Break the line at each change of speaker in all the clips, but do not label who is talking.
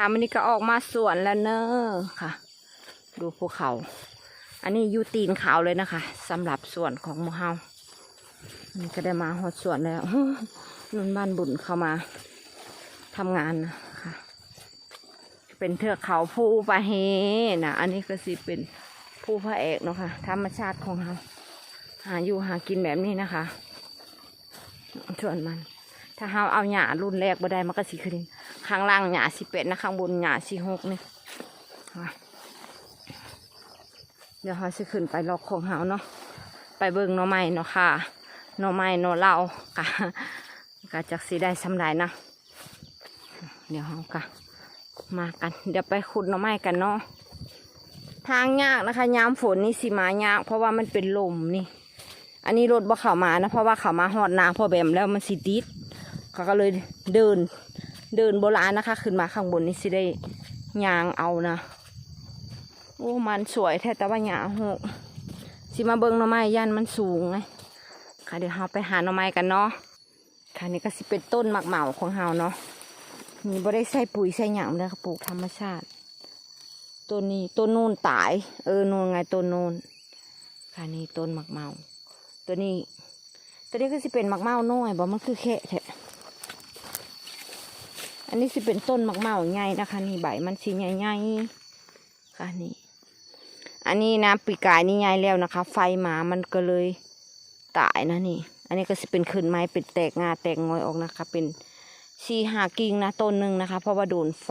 ค่ะมันนี้ก็ออกมาสวนแล้วเนอะค่ะ ดูภูเขา อันนี้อยู่ตีนเขาเลยนะคะสำหรับสวนของมูเฮาอันนี้ก็ได้มาหดสวนแล้วนุ่นบ้านบุญเข้ามาทำงานนะค่ะเป็นเทือกเขาภูปะเฮนะอันนี้ก็สิเป็นภูพระเอกเนาะค่ะธรรมชาติของเราหาอยู่หากินแบบนี้นะคะส่วนมัน ถ้าเฮาเอาหญ้ารุ่นแรกบ่ได้มันก็สิขึ้นข้างล่างหญ้าสิเป็ดนะข้างบนหญ้าสิหกนี่เดี๋ยวเฮาสิขึ้นไปลอกของเฮาเนาะไปเบิ่งหน่อไม้เนาะค่ะหน่อไม้หน่อเหล้ากะก็จักสิได้สำไรนะ เดี๋ยวเฮากะมากันเดี๋ยวไปขุดหน่อไม้กันเนาะทางยากนะคะยามฝนนี่สิมายาก เพราะว่ามันเป็นลมนี่ อันนี้รถบ่เข้ามานะ เพราะว่าเขามาหอดนาพอแบมแล้วมันสิติด เขาก็เลยเดินเดินโบราณนะคะ ขึ้นมาข้างบนนี่สิได้ยางเอานะโอ้มันสวยแท้แต่ว่าหยาหกสิมาเบิ่งหน่อไม้ย่านมันสูงไงค่ะเดี๋ยวเราไปหาหน่อไม้กันเนาะค่ะนี่ก็สิเป็นต้นหมักเหมาของเราเนาะนี่บ่ได้ใส่ปุ๋ยใส่หยางเลยค่ะปลูกธรรมชาติต้นนี้ต้นนูนตาย เออนูนไงต้นนูนค่ะนี่ต้นหมักเหมา ตัวนี้ ตัวนี้ก็สิเป็นหมักเมาน้อยบ่มันคือแค่แท้ อันนี้สิเป็นต้นมักเมาใหญ่นะคะ นี่ใบมันสีใหญ่ๆค่ะนี่ อันนี้นะปีกายนี่ใหญ่แล้วนะคะ ไฟหมามันก็เลยตายนะนี่ อันนี้ก็สิเป็นขึ้นไม้เป็นแตกงาแตกงอยออกนะคะ เป็นชีหากิ่งนะต้นหนึ่งนะคะ เพราะว่าโดนไฟ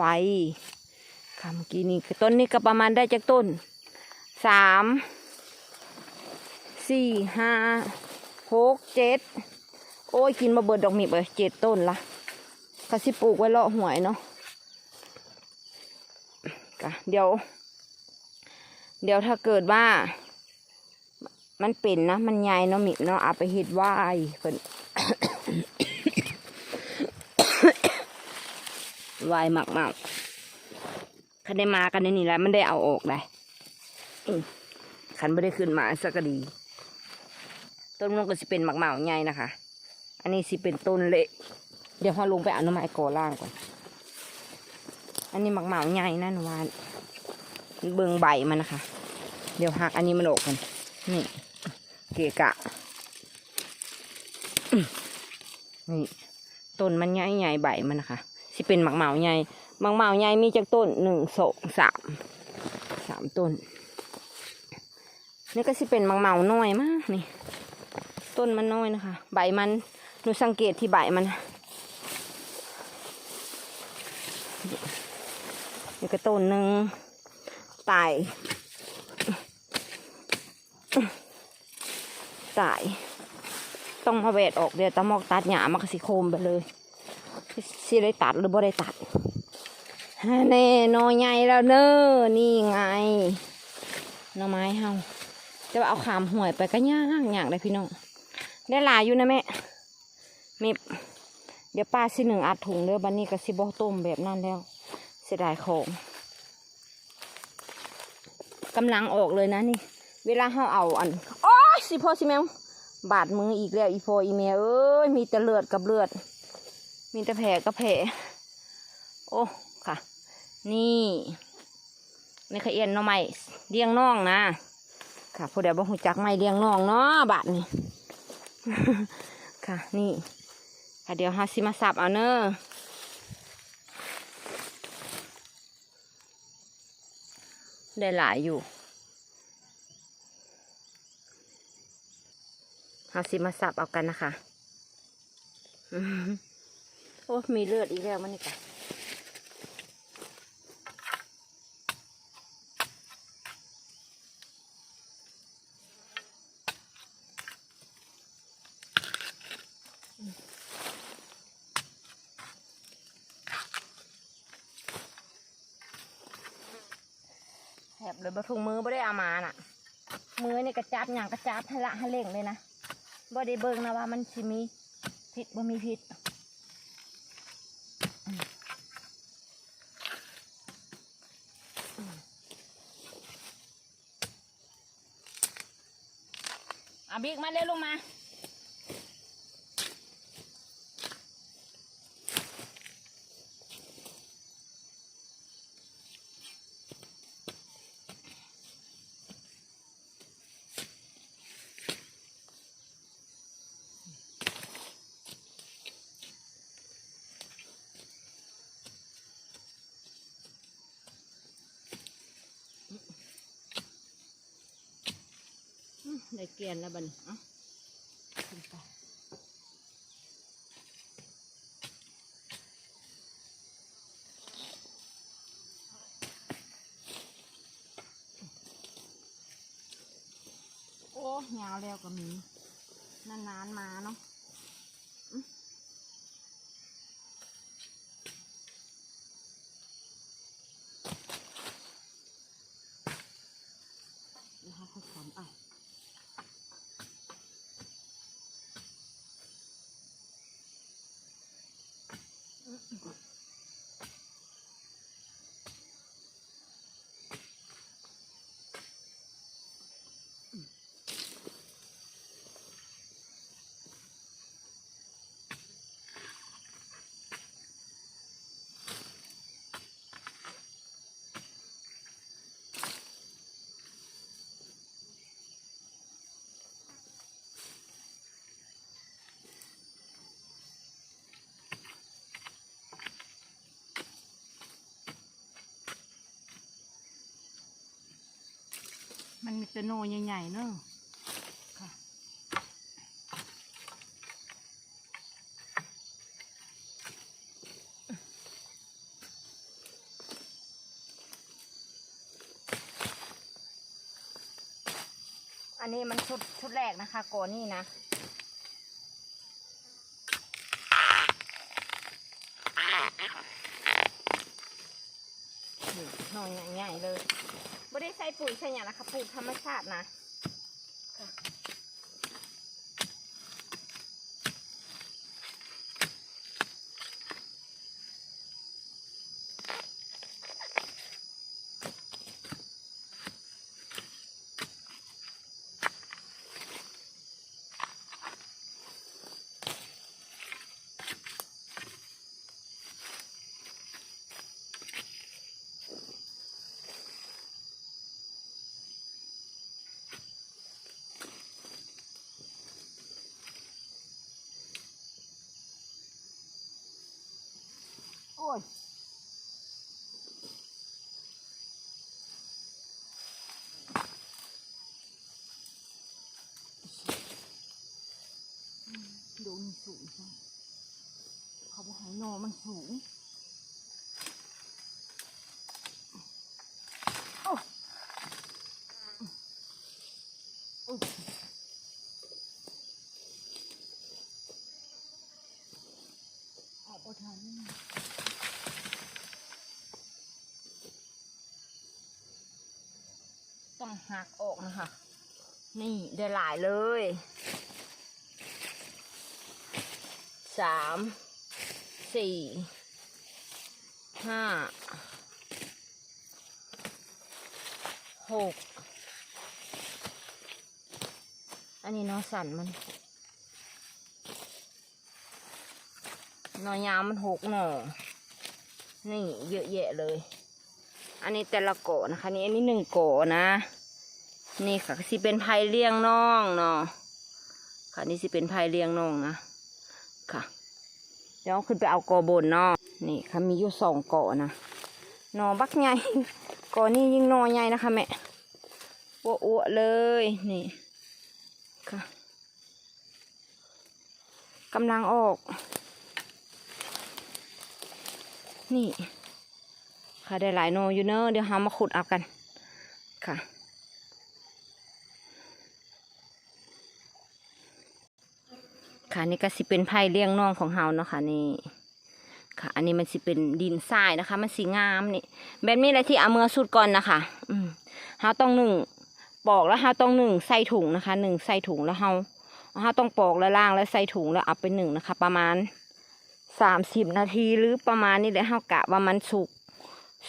ค่ะเมื่อกี้นี่ต้นนี้ก็ประมาณได้จากต้นสามสี่ห้าหกเจ็ดโอ้ยกินมาเบิดดอกมีบเลยเจ็ดต้นละ ก็สิปลูกไว้เลาะหวยเนาะกะเดี๋ยว เดี๋ยวถ้าเกิดว่า มันเป็นนะ มันใหญ่เนาะมิเนาะเอาไปเฮ็ดไว้เพิ่นไว้มากมากคันได้มากันในนี่แหละมันได้เอาออกได้คันไม่ได้ขึ้นมาสักก็ดีต้นมันก็สิเป็นหมักเหมาใหญ่นะคะ อันนี้สิเป็นต้นเละ เดี๋ยวพอลงไปเอาน้ำไม้ก่อล่างก่อน อันนี้หมักเหมาใหญ่นะหนวานเบิงใบมันนะคะ เดี๋ยวหักอันนี้มันออกกันนี่ เกะกะ นี่ต้นมันใหญ่ใหญ่ใบมันนะคะสิเป็นหมักเหมาใหญ่หมักเหมาใหญ่มีจากต้นหนึ่งสองสามสามต้น นี่ก็สิเป็นหมักเหมาน้อยมากนี่ ต้นมันน้อยนะคะ ใบมันหนูสังเกตที่ใบมัน นี่ก็ต้นหนึ่งตายตาย ต้องมาเวดออกเดี๋ยวตะมอกตัดหญ้ามักสิโคมไปเลยสิได้ตัดหรือบ่ได้ตัดแน่นอใหญ่แล้วเนอนี่ไงหน่อไม้เฮาจะเอาขามห่วยไปก็ยากยากเลยพี่น้องได้หลายอยู่นะแม่มบเดี๋ยวป้าสิหนึ่งอัดถุงเด้อบันนี้ก็สิบอต้มแบบนั้นแล้ว เสียดายของกำลังออกเลยนะนี่ เวลาเขาเอาอันโอ้ยสิพ่อสิแมวบาดมืออีกแล้วอีโฟอีเมเอ้ยมีแต่เลือดกับเลือด มีแต่แผลกับแผลโอ้ค่ะ นี่นี่ขะเอียนน้องไม้เลี้ยงน้องนะค่ะผู้ใดบ่หูจักไม่เลี้ยงน้องเนาะบาทนี่ค่ะนี่ค่ะเดี๋ยวหาสิมาสับเอาเนอะ ได้หลายอยู่หาสิมาสับเอากันนะคะ โอ้ มีเลือดอีกแล้วมันนี่ค่ะ เลยบะถุงมือบ่ได้เอามาน่ะ มือนี่กระจับอย่างกระจับให้ละให้เล่งเลยนะบ่ได้เบิ่งนะว่ามันสิมีพิษบ่มีพิษอืมอืมเอาบิ๊กมาเร็วลงมา ลียนแล้วบันอ้าขึ้นไปโอ้ยาวแล้วก็มีนานๆมาเนาะอื้อแล้วเขาค่อยถอนเอา มันมีแต่โนใหญ่ๆเนอะค่ะ อันนี้มันชุดชุดแรกนะคะโกนี่นะหน่อยใหญ่ๆเลย ไม่ได้ใส่ปุ๋ยใช่หยังนะคะปลูกธรรมชาตินะ ยโดนสูงเขาบอกให้นอมันสูงโอ้โอ้ออกไปทางนี้ ต้องหักออกนะคะ นี่ได้หลายเลยสามสี่ห้าหกอันนี้เนอสันมันหนอยาวมันหกหน่อนี่เยอะแยะเลย อันนี้แต่ละโกะนะคะ นี่อันนี้หนึ่งโกะนะ นี่ค่ะสิเป็นไผ่เลี้ยงน้องเนาะค่ะนี่สิเป็นไผ่เลี้ยงน้องนะค่ะเดี๋ยวขึ้นไปเอากอบนเนาะนี่ค่ะมีอยู่สองเกาะนะนอบักใหญ่เกาะนี่ยิ่งนอใหญ่นะคะแม่อ้วๆเลยนี่ค่ะกำลังออก นี่ ค่ะได้หลายโนอยู่เนอะเดี๋ยวหามาขุดเอากันค่ะ ค่ะนี่ก็สิเป็นไผ่เลี้ยงน้องของเฮาเนาะค่ะนี่ค่ะ อันนี้มันสิเป็นดินทรายนะคะ มันสีงามนี่แบบนี้แหละที่เอาเมือสุดก่อนนะคะ อืมเฮาต้องหนึ่งปอกแล้วเฮาต้องหนึ่งใส่ถุงนะคะหนึ่งใส่ถุงแล้วเฮาเฮาต้องปอกแล้วล่างแล้วใส่ถุงแล้วเอาไปหนึ่งนะคะ ประมาณสามสิบนาทีหรือประมาณนี้แหละเฮากะว่ามันสุก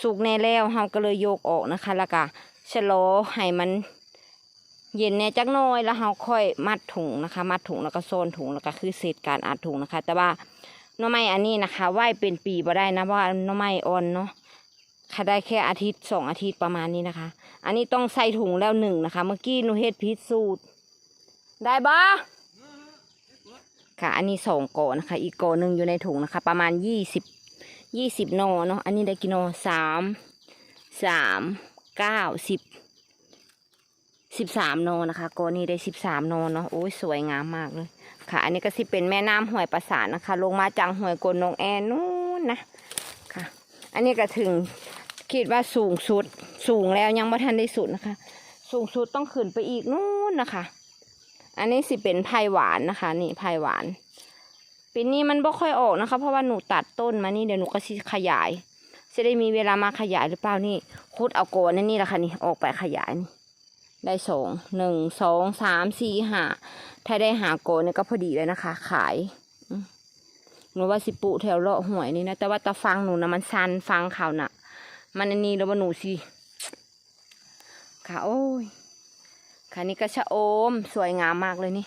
สุกแน่แล้วเฮาก็เลยโยกออกนะคะ แล้วก็ชะลอให้มัน เย็นแน่จักน้อยแล้วเฮาค่อยมัดถุงนะคะ มัดถุงแล้วก็โซนถุงแล้วก็คือเสร็จการอัดถุงนะคะ แต่ว่าน้อไม้อันนี้นะคะไหวเป็นปีบ่ได้นะเพราะว่าน้อไม้อ่อนเนาะค่ะได้แค่อาทิตย์สองอาทิตย์ประมาณนี้นะคะ อันนี้ต้องใส่ถุงแล้วหนึ่งนะคะ เมื่อกี้หนูเฮ็ดพิษสูตร ได้บ่ค่ะ อันนี้สองกอนะคะ อีกกอหนึ่งอยู่ในถุงนะคะ ประมาณยี่สิบยี่สิบโนเนาะอันนี้ได้กิโลสามสามเก้าสิบ สิบสามโนนะคะโกนี่ได้สิบสามโนเนาะโอ้ยสวยงามมากเลย ค่ะ อันนี้ก็สิเป็นแม่น้ำห้วยประสานนะคะ ลงมาจากห้วยโกนนงแอนนู่นนะค่ะ อันนี้ก็ถึงคิดว่าสูงสุด สูงแล้วยังไม่ทันได้สุดนะคะ สูงสุดต้องขึ้นไปอีกนู่นนะคะ อันนี้สิเป็นไผ่หวานนะคะ นี่ไผ่หวานปีนี้มันบ่ค่อยออกนะคะ เพราะว่าหนูตัดต้นมานี่เดี๋ยวหนูก็สิขยาย จะได้มีเวลามาขยายหรือเปล่านี่คุดเอาโกนนี่แหละค่ะนี่ออกไปขยายนี่ ได้สองหนึ่งสองสามสี่ห้าถ้าได้หาโกนนี่ก็พอดีเลยนะคะ ขายหนูว่าสิปลูกแถวเลาะหวยนี่นะแต่ว่าตาฟังหนูนะมันสันฟังเขาวน่ะ มันอันนี้แล้วว่าหนูสิค่ะโอ้ยค่ะนี่ก็ชะโอมสวยงามมากเลยนี่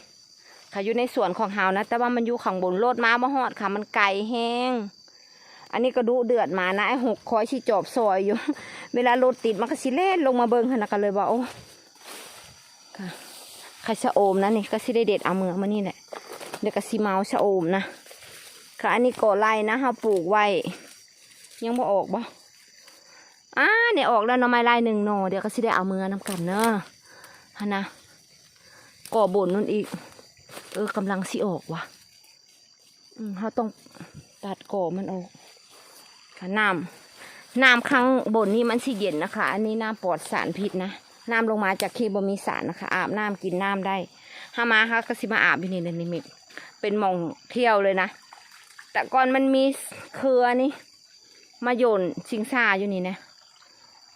ค่ะอยู่ในสวนของเฮานะ แต่ว่ามันอยู่ข้างบนโลดมาบ่ฮอดค่ะ มันไกลแห้งอันนี้ก็ดุเดือดมานะไอ้หกคอยชีจอบซอยอยู่ เวลารถติดมันก็สิเล่นลงมาเบิงหั่นนะก็เลยว่าโอ้ ค่ะค่ชะโอมนะนี่ก็สิได้เด็ดเอาเมือมานี่แหละเดี๋ยวก็สิเมาชะโอมนะค่ะอันนี้ก่อไร่นะเฮาปลูกไว้ ยังบ่ออกบ่อ่าเนี่ยออกแล้วหน่อไม้ไร่หนึ่งหน่อเดี๋ยวก็สิได้เอาเมือนำกันเนอะฮะนะก่อบนนั่นอีก เออกำลังสิออกว่ะอืมเขาต้องตัดก่อมันออกค่ะน้ำน้ำข้างบนนี่มันสิเย็นนะคะ อันนี้น้ำปลอดสารพิษนะ น้ำลงมาจากคีบมีสารนะคะ อาบน้ำกินน้ำได้ถ้ามาค่ะก็สิมาอาบที่นี่เลยนี่มิเป็นมองเที่ยวเลยนะ แต่ก่อนมันมีเครือนี่มาโยนชิงซาอยู่นี่นะ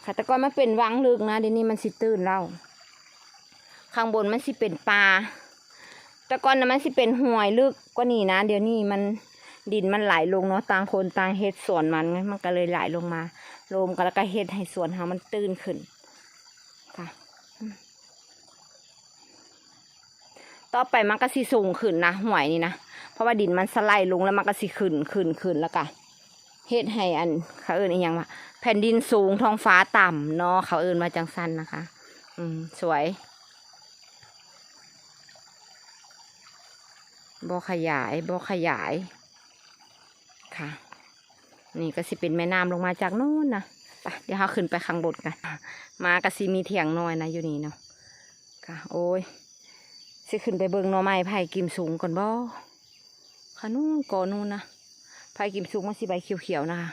ค่ะแต่ก่อนมันเป็นวังลึกนะเดี๋ยวนี้มันสิตื้นเล่าข้างบนมันสิเป็นปลาแต่ก่อนนะมันสิเป็นห่วยลึกกว่านี่นะ เดี๋ยวนี้มันดินมันไหลลงเนาะต่างคนต่างเฮ็ดสวนมันมันก็เลยไหลลงมาลมก็แล้วก็เฮ็ดให้สวนเฮามันตื้นขึ้น ค่ะอืม ต่อไปมันก็สิสูงขึ้นนะห่วยนี่นะเพราะว่าดินมันสไลด์ลงแล้วมันก็สิขึ้นขึ้นขึ้นแล้วก็เฮ็ดให้อันเขาเอิ้นอีหยังว่าแผ่นดินสูงท้องฟ้าต่ำเนาะเขาเอิ้นมาจังสั้นนะคะ อืมสวยบ่ขยายบ่ขยายค่ะ นี่ก็สิเป็นแม่น้ำลงมาจากโน้นนะไปเดี๋ยวเราขึ้นไปข้างบนกัน มาก็สิมีเถียงน้อยนะอยู่นี่เนาะค่ะ โอ้ย สิขึ้นไปเบิงหน่อไม้ไผ่กิมสูงก่อนบ่ค่ะนู่นก่อนนู่นนะไผ่กิมสูงมันสิใบเขียวๆนะคะ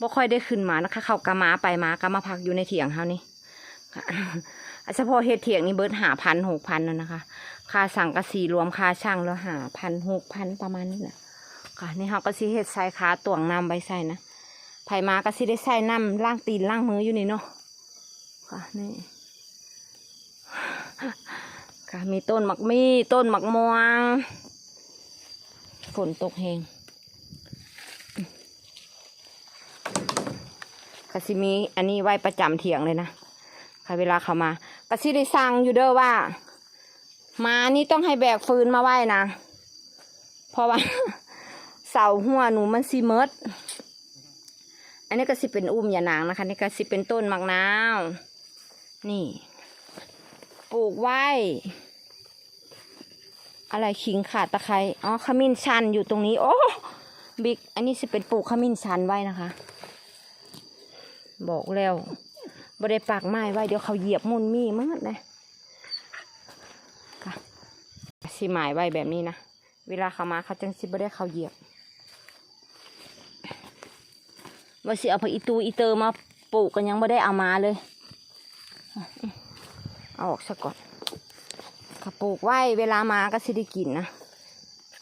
บ่ค่อยได้ขึ้นมานะคะ เขากะมาไปมากะมาพักอยู่ในเถียงเฮานี่ค่ะอะเฉพาะเฮ็ดเถียงนี่เบิดหาพันหกพันนะนะคะ ค่าสั่งกระสีรวมค่าช่างแล้วหาพันหกพันประมาณนี้แหละค่ะนี่เขาก็สิเฮ็ดใส่ขาตวงน้ำใบใส่นะไผ่มาก็สิได้ใส่น้ำล้างตีนล้างมืออยู่นี่เนาะค่ะนี่ ค่ะมีต้นหมักมีต้นหมักม่วง ฝนตกแหงก็สิมีอันนี้ไว้ประจำเถียงเลยนะค่ะเวลาเขามาก็สิได้สั่งอยู่เด้อว่า มานี่ต้องให้แบกฟืนมาไหว้นะ เพราะว่าเสาหัวหนูมันสีเมดอันนี้ก็สิเป็นอุ้มยานางนะคะ นี่ก็สิเป็นต้นมะนาว นี่ ปลูกไว้ อะไรขิงขาดตะไคร้อ๋อขมิ้นชันอยู่ตรงนี้ โอ้บิ๊กอันนี้สิเป็นปลูกขมิ้นชันไว้นะคะ บอกแล้วบ่ได้ปากไม้ไว้เดี๋ยวเขาเหยียบมุนมี่มากเลยสิหมายไว้แบบนี้นะเวลาเขามาเขาจังสิบ่ได้เขาเหยียบว่าสิเอาผักอีตูอีเตอร์มาปลูกกันยังบ่ได้เอามาเลย เอาออกซะก่อนค่ะปลูกไว้เวลามาก็สิได้กินนะ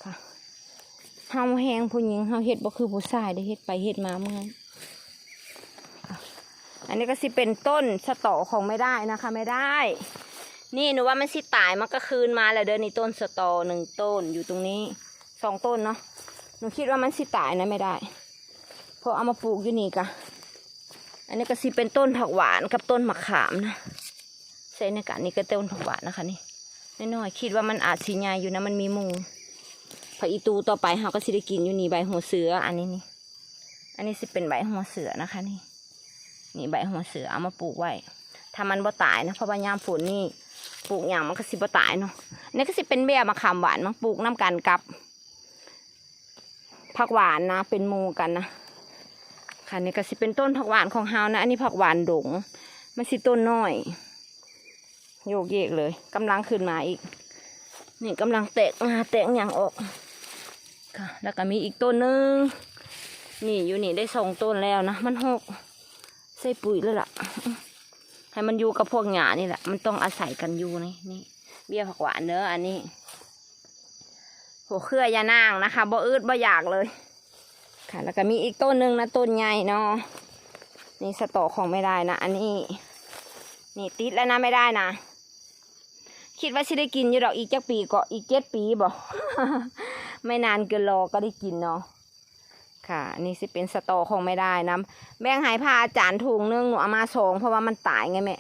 ค่ะเฮาแหงผู้หญิงเฮาเฮ็ดบ่คือผู้ชายได้เฮ็ดไปเฮ็ดมาเมื่อยค่ะอันนี้ก็สิเป็นต้นสะตอของไม่ได้นะคะไม่ได้ นี่หนูว่ามันสิตายมันก็คืนมาแล้วเดินนี่ต้นสตอหนึ่งต้นอยู่ตรงนี้สองต้นเนาะหนูคิดว่ามันสิตายนะไม่ได้เพราะเอามาปลูกอยู่นี่กะอันนี้ก็สิเป็นต้นผักหวานกับต้นมะขามนะ ใส่ในกะนี่ก็ต้นผักหวานนะคะนี่น้อยๆคิดว่ามันอาจสิใหญ่อยู่นะมันมีมูผักอีตูต่อไปเราก็สิได้กินอยู่นี่ใบหัวเสืออันนี้นี่ อันนี้สิเป็นใบหัวเสือนะคะนี่ นี่ใบหัวเสือเอามาปลูกไว้ถ้ามันบ่ตายนะเพราะว่ายามฝนนี่ปลูกอย่างมันก็สิบ่ตายเนาะนี่ก็สิเป็นเบี้ยมะขามหวานมันปลูกน้ำกันกับผักหวานนะ เป็นมูกันนะค่ะนี่ก็สิเป็นต้นผักหวานของเฮานะ อันนี้ผักหวานดงมันสิต้นน้อย โยกเยกเลยกำลังขึ้นมาอีก นี่กำลังแตกมาแตกอย่างออกค่ะ แล้วก็มีอีกต้นหนึงนี่อยู่นี่ได้สองต้นแล้วนะมันหกใส่ปุ๋ยแล้วล่ะ ให้มันอยู่กับพวกหญ้านี่แหละ มันต้องอาศัยกันอยู่นี่นี่ เบี้ยผักหวานเนื้ออันนี้หัวเครือยานางนะคะบ่อืดบ่อยากเลย ค่ะ แล้วก็มีอีกต้นหนึ่งนะต้นใหญ่เนาะนี่สตอของไม่ได้นะ อันนี้ นี่ติดแล้วนะไม่ได้นะ คิดว่าสิได้กินอยู่ดอกอีกจักปีก็อีกเจ็ดปีบ่ไม่นานเกินรอก็ได้กินเนาะค่ะนี่สิเป็นสตอของไม่ได้นะแบ่งหายพาอาจารย์ถุงนึงหนูเอามาสองเพราะว่ามันตายไงแม่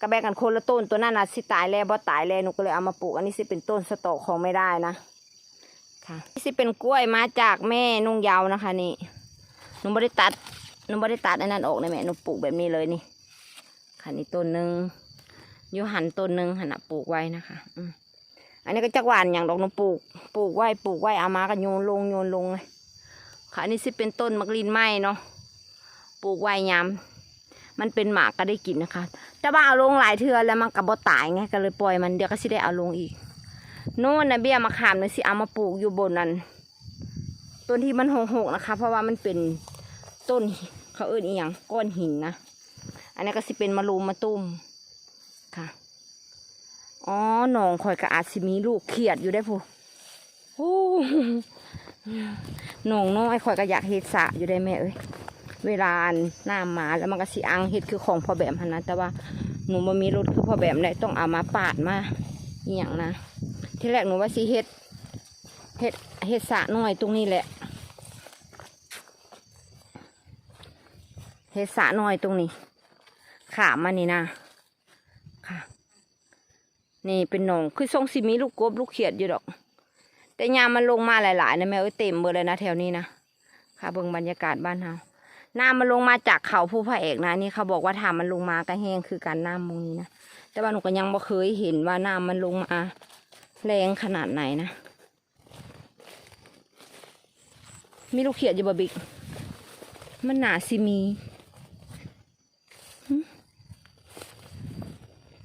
ก็แบ่งกันคนละต้นตัวนั้นนะสิตายแล้วบ่ตายแล้วหนูก็เลยเอามาปลูกอันนี้สิเป็นต้นสตอของไม่ได้นะค่ะนี่สิเป็นกล้วยมาจากแม่นุ่งยาวนะคะ นี่หนูไม่ได้ตัดหนูไม่ได้ตัดอันนั้นออกนะแม่หนูปลูกแบบนี้เลยนี่ค่ะนี่ต้นหนึ่ง อยู่หันต้นหนึ่งหันปลูกไว้นะคะอือันนี้ก็จักหวานอย่างดอกนปลูก ปลูกไว้ปลูกไว้เอามาก็โยนลงโยนลงเลยค่ะอันนี้สิเป็นต้นมักลินไหมเนาะปลูกไว้ยามมันเป็นหมากก็ได้กินนะคะ แต่ว่าเอาลงหลายเทือแล้วมันก็บ่ตายไงก็เลยปล่อยมันเดี๋ยวก็สิได้เอาลงอีกโน่นนะเบี้ยมะขามเนี่ยสิเอามาปลูกอยู่บนนั้นต้นที่มันหกๆนะคะ เพราะว่ามันเป็นต้นเขาเอิ้นอีหยังก้อนหินนะ อันนี้ก็สิเป็นมะรูมมะตุ้ม อ๋อหนองข่อยก็อาจสิมีลูกเขียดอยู่ได้พูโอ้หนองน้อยข่อยก็อยากเฮ็ดสะอยู่ได้แม่เอ้ยเวลาน้ำมาแล้วมันก็สิอังเฮ็ดคือของพ่อแบมหันนะแต่ว่าหนูมามีรถคือพ่อแบมเลยต้องเอามาปาดมาอหย่างนะที่แรกหนูว่าสิเฮ็ดเฮ็ดเฮ็ดสะน้อยตรงนี้แหละเฮ็ดสะน้อยตรงนี้ขามมานี่นะค่ะ นี่เป็นหนองคือทรงสิมีลูกกบลูกเขียดอยู่ดอก แต่ยามมันลงมาหลายๆนะแม่เอ้ยเต็มเบอร์เลยนะแถวนี้นะค่ะเบิ่งบรรยากาศบ้านเฮาน้ำมันลงมาจากเขาผู้พระเอกนะนี่เขาบอกว่าถ้ามันลงมากระแห้งคือการน้ำมุงนี้นะแต่ว่าหนูก็ยังบ่เคยเห็นว่าน้ำมันลงมาแรงขนาดไหนนะมีลูกเขียดอยู่บ่บิ๊กมันหนาสิมี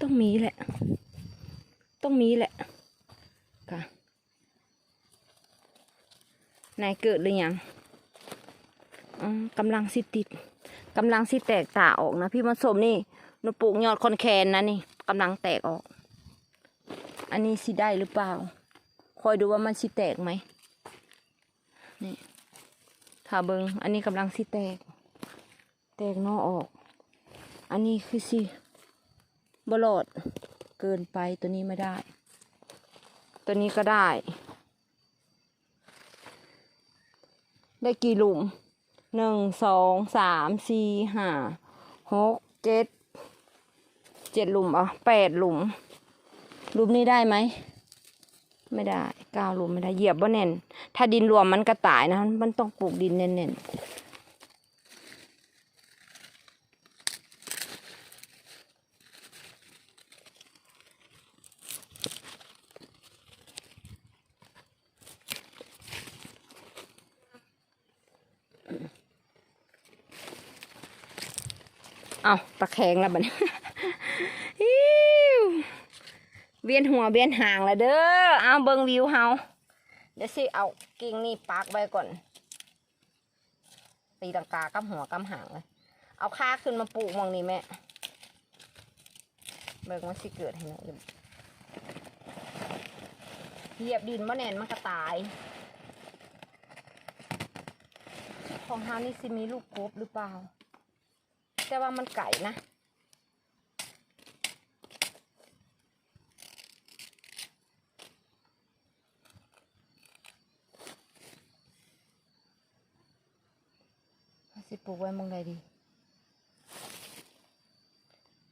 ต้องมีแหละ ต้องมีแหละค่ะนายเกิดหรือยังกำลังสิติดกำลังสิแตกตาออกนะพี่มันสมนี่หนูปลูกยอดคอนแคนนะนี่กำลังแตกออก อันนี้สิได้หรือเปล่า คอยดูว่ามันสิแตกไหมนี่ถ้าเบิงอันนี้กำลังสิแตก แตกนอออก อันนี้คือสิบลอด เกินไปตัวนี้ไม่ได้ ตัวนี้ก็ได้ ได้กี่หลุมหนึ่งสองสามสี่ห้าหกเจ็ดเจ็ดหลุมอะแปดหลุมหลุมนี้ได้ไหมไม่ได้เก้าหลุมไม่ได้เหยียบว่าแน่น ถ้าดินรวมมันกระต่ายนะ มันต้องปลูกดินแน่นๆ เอาตะแคงแล้วบัดนี้อิ๊วเวียนหัวเวียนหางแล้วเด้อ เอาเบิงวิวเฮาเดี๋ยวสิเอากิ่งนี่ปักไว้ก่อน ตีตังกากับหัวกับหางเลย เอาค่าขึ้นมาปลูกมองนี้แม่ เบิงมันสิเกิดให้หน่อยอยู่เหยียบดินมะแนนมันก็ตาย ของเฮานี่สิมีลูกกบหรือเปล่า แต่ว่ามันไก่นะ สิปลูกไว้มองใดดี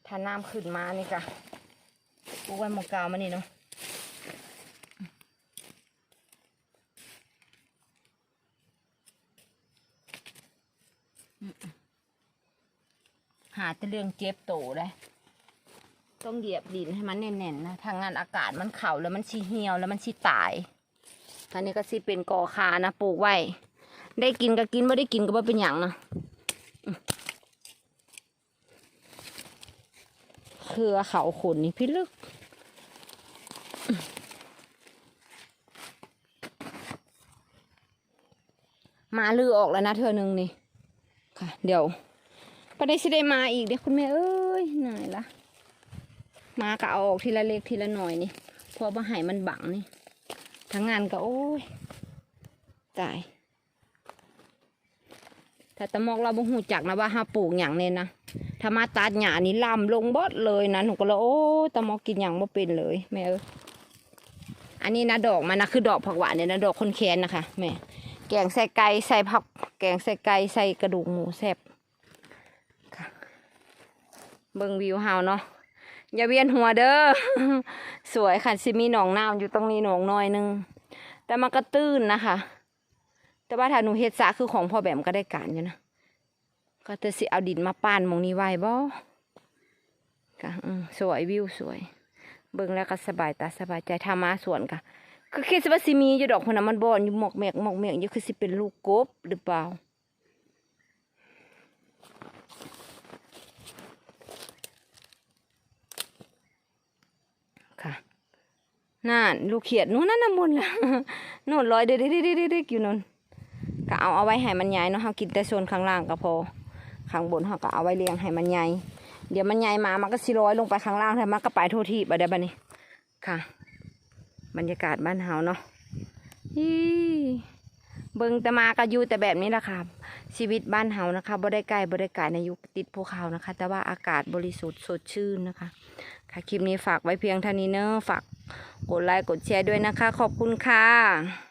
ถ้าน้ำขึ้นมานี่กะปลูกไว้มองกาวมานี่เนาะ หาแต่เรื่องเจ็บโตได้ต้องเหยียบดินให้มันแน่นๆนะทางงานอากาศมันเข่าแล้วมันชีเหี่ยวแล้วมันชีตาย อันนี้ก็สิเป็นกอคานะปลูกไว้ ได้กินก็กินไม่ได้กินก็ไม่เป็นอย่างนะเคคือเขาขนนี่พี่ลึกมาลือออกแล้วนะเธอหนึ่งนี่ ค่ะ เดี๋ยว ประเดี๋ยวสิได้มาอีกเดี๋ยวคุณแม่เอ้ยเหนื่อยละมาก็เอาออกทีละเล็กทีละหน่อยนี่เพอมาหายมันบังนี่ทั้งงานก็โอ้ยตายถ้าตะมอกเราบ่หูจักนะว่าห้าปลูกอย่างเนี่ยนะถ้ามาตัดหญ้านี่ลำลงบดเลยนะหนูก็เลยโอ้ตะมอกกินอย่างบ่เป็นเลยแม่เอ้ยอันนี้นะดอกมันนะคือดอกผักหวานเนี่ยนะดอกคนแคนนะคะแม่แกงใส่ไก่ใส่ผัก แกงใส่ไก่ใส่กระดูกหมูแซ่บ เบิ่งวิวเฮาเนาะอย่าเวียนหัวเด้อสวยค่ะสิมีหนองน้ำอยู่ตรงนี้หนองน้อยหนึง แต่มันก็ตื้นนะคะ แต่ว่าถ้าหนูเฮ็ดสระคือของพ่อแบมก็ได้การอยู่นะก็จะสิเอาดินมาป้านมองนี้ไว้บ่ค่ะสวยวิวสวย เบิ่งแล้วก็สบายตาสบายใจถ้ามาสวนค่ะก็คิดว่าสิมีอยู่ดอกคนน่ะมันบ่อนอยู่หมอกแมกหมอกแมกอยู่คือสิเป็นลูกกบหรือเปล่า นั่นลูกเขียดนู้นนั่นน่ะมุนละนู่นลอยเด็ดๆๆๆอยู่นู่นก็เอาเอาไว้ให้มันใหญ่เนาะเฮากินแต่ส่วนข้างล่างก็พอ ข้างบนเฮาก็เอาไว้เลี้ยงให้มันใหญ่เดี๋ยวมันใหญ่มามันก็สิลอยลงไปข้างล่างแล้วมันก็ไปโทษทีบัดเดี๋ยวบัดนี้ค่ะ บรรยากาศบ้านเฮาเนาะฮีเบิ่งแต่มาก็อยู่แต่แบบนี้แหละค่ะ ชีวิตบ้านเฮานะคะบ่ไกลบริไกลในยุคติดภูเขานะคะ แต่ว่าอากาศบริสุทธิ์สดชื่นนะคะ ค่ะคลิปนี้ฝากไว้เพียงเท่านี้เนอะฝากกดไลค์กดแชร์ด้วยนะคะ ขอบคุณค่ะ